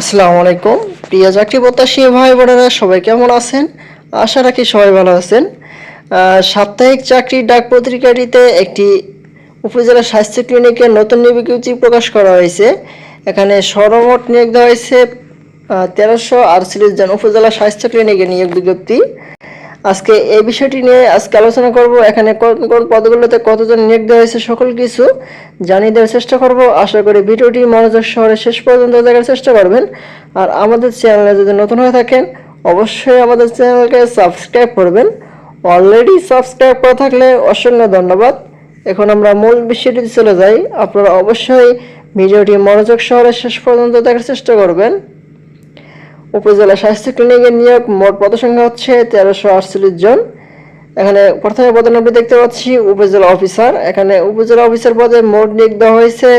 আসসালামু আলাইকুম। প্রিয় চাকরি প্রত্যাশী ভাই বোনেরা, সবাই কেমন আছেন? আশা রাখি সবাই ভালো আছেন। সাপ্তাহিক চাকরির ডাক পত্রিকাটিতে একটি উপজেলা স্বাস্থ্য ক্লিনিকের নতুন বিজ্ঞপ্তি প্রকাশ করা হয়েছে। এখানে সর্বমোট নিয়োগ দেওয়া হয়েছে তেরোশো আটচল্লিশ জন উপজেলা স্বাস্থ্য ক্লিনিকে নিয়োগ বিজ্ঞপ্তি। আজকে এই বিষয়টি নিয়ে আজকে আলোচনা করব। এখানে কোন কোন পদগুলোতে কতজন নিয়োগ দেওয়া হয়েছে সকল কিছু জানিয়ে দেওয়ার চেষ্টা করব। আশা করি ভিডিওটি মনোযোগ শহরে শেষ পর্যন্ত দেখার চেষ্টা করবেন। আর আমাদের চ্যানেলে যদি নতুন হয়ে থাকেন, অবশ্যই আমাদের চ্যানেলকে সাবস্ক্রাইব করবেন। অলরেডি সাবস্ক্রাইব করা থাকলে অসংখ্য ধন্যবাদ। এখন আমরা মূল বিষয়টিতে চলে যাই। আপনারা অবশ্যই ভিডিওটি মনোযোগ শহরে শেষ পর্যন্ত দেখার চেষ্টা করবেন। উপজেলা স্বাস্থ্য ক্লিনিকের নিয়োগ মোট পদসংখ্যা হচ্ছে তেরোশো আটচল্লিশ জন। এখানে প্রথমে পদের নামটি দেখতে পাচ্ছি উপজেলা অফিসার। এখানে উপজেলা অফিসার পদে মোট নিয়োগ দেওয়া হয়েছে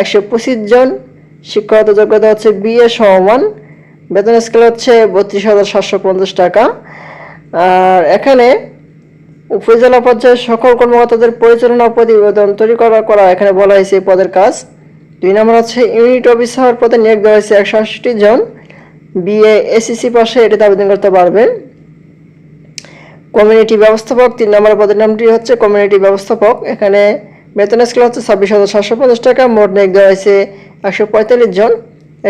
একশো পঁচিশ জন। শিক্ষাগত যোগ্যতা হচ্ছে বিএ সমমান বেতন স্কেল হচ্ছে বত্রিশ হাজার সাতশো পঞ্চাশ টাকা। আর এখানে উপজেলা পর্যায়ে সকল কর্মকর্তাদের পরিচালনা প্রতিবেদন তৈরি করা করা এখানে বলা হয়েছে এই পদের কাজ। দুই নম্বর হচ্ছে ইউনিট অফিসার পদে নিয়োগ দেওয়া হয়েছে একশো আশিটি জন। বিএ এসিসি পাশে এটাতে আবেদন করতে পারবেন। কমিউনিটি ব্যবস্থাপক, তিন নম্বর পদের নামটি হচ্ছে কমিউনিটি ব্যবস্থাপক। এখানে বেতন স্কেল হচ্ছে ছাব্বিশ হাজার সাতশো পঞ্চাশ টাকা, মোট নিয়োগ দেওয়া হয়েছে একশো পঁয়তাল্লিশ জন।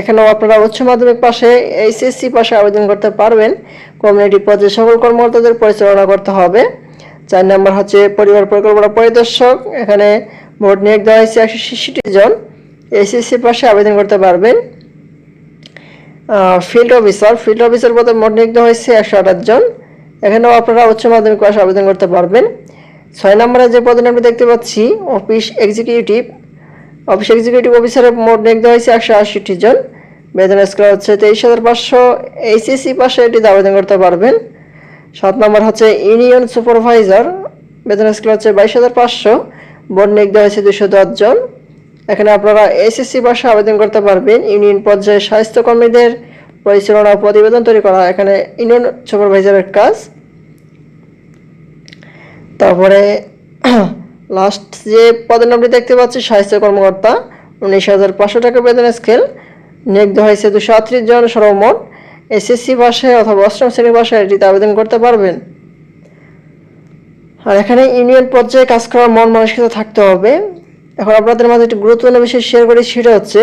এখানেও আপনারা উচ্চ মাধ্যমিক পাশে, এইচএসসি পাশে আবেদন করতে পারবেন। কমিউনিটি পদে সকল কর্মকর্তাদের পরিচালনা করতে হবে। চার নম্বর হচ্ছে পরিবার পরিকল্পনা পরিদর্শক। এখানে মোট নিয়োগ দেওয়া হয়েছে একশো ছেষট্টি জন। এইচএসসি পাশে আবেদন করতে পারবেন। ফিল্ড অফিসার ফিল্ড অফিসার পদে মোট নিয়োগ হয়েছে একশো আঠাশ জন। এখানেও আপনারা উচ্চ মাধ্যমিক পাশে আবেদন করতে পারবেন। ছয় নম্বরে যে পদে আমরা দেখতে পাচ্ছি অফিস এক্সিকিউটিভ অফিস এক্সিকিউটিভ অফিসারের মোট নিয়োগ হয়েছে একশো আশিটি জন। বেতন স্কেল হচ্ছে তেইশ হাজার পাঁচশো। এইচএসসি পাশে এটিতে আবেদন করতে পারবেন। সাত নম্বর হচ্ছে ইউনিয়ন সুপারভাইজার বেতন স্কেল হচ্ছে বাইশ হাজার পাঁচশো। বোর্ড নিয়োগ হয়েছে দুশো দশ জন। এখানে আপনারা এসএসসি পাশে আবেদন করতে পারবেন। ইউনিয়ন পর্যায়ে স্বাস্থ্যকর্মীদের পরিচালনা প্রতিবেদন তৈরি করা। এখানে ইউনিয়ন সুপারভাইজারের কাজ। তারপরে লাস্ট যে পদের নামটি দেখতে পাচ্ছি, স্বাস্থ্য কর্মকর্তা, উনিশ হাজার পাঁচশো টাকা বেতন স্কেল নিয়োগ হয়েছে দুশো আটত্রিশ জন সর্বমোট। এসএসসি পাশে অথবা অষ্টম শ্রেণি পাশে এটিতে আবেদন করতে পারবেন। আর এখানে ইউনিয়ন পর্যায়ে কাজ করার মন মানসিকতা থাকতে হবে। এখন আপনাদের মাঝে একটি গুরুত্বপূর্ণ বিষয় শেয়ার করি, সেটা হচ্ছে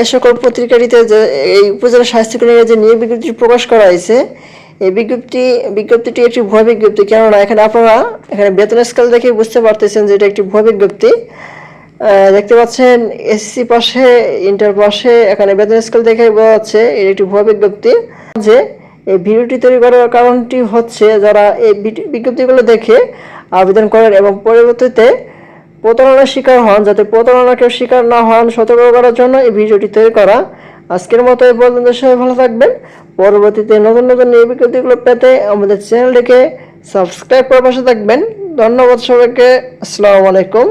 এ সকল পত্রিকাটিতে যে, এই উপজেলা স্বাস্থ্য যে নিয়োগ বিজ্ঞপ্তি প্রকাশ করা হয়েছে, এই বিজ্ঞপ্তি, বিজ্ঞপ্তিটি একটি ভুয়া বিজ্ঞপ্তি। কেননা, এখানে আপনারা, এখানে বেতন স্কেল দেখে বুঝতে পারতেছেন যে এটা একটি ভুয়া বিজ্ঞপ্তি। দেখতে পাচ্ছেন এসসি পাশে ইন্টার পাশে, এখানে বেতন স্কেল দেখে বোঝা যাচ্ছে, এটি একটি ভুয়া বিজ্ঞপ্তি। যে, এই ভিডিওটি তৈরি করার কারণটি হচ্ছে, যারা এই বিজ্ঞপ্তিগুলো দেখে আবেদন করেন এবং পরবর্তীতে প্রতারণার শিকার হন। যাতে প্রতারণা কেউ শিকার না হন, সতর্ক করার জন্য এই ভিডিওটি তৈরি করা। আজকের মতো এই পর্যন্ত, সবাই ভালো থাকবেন। পরবর্তীতে নতুন নতুন এই বিজ্ঞপ্তিগুলো পেতে আমাদের চ্যানেলটিকে সাবস্ক্রাইব করে পাশে থাকবেন। ধন্যবাদ সবাইকে। আসসালামু আলাইকুম।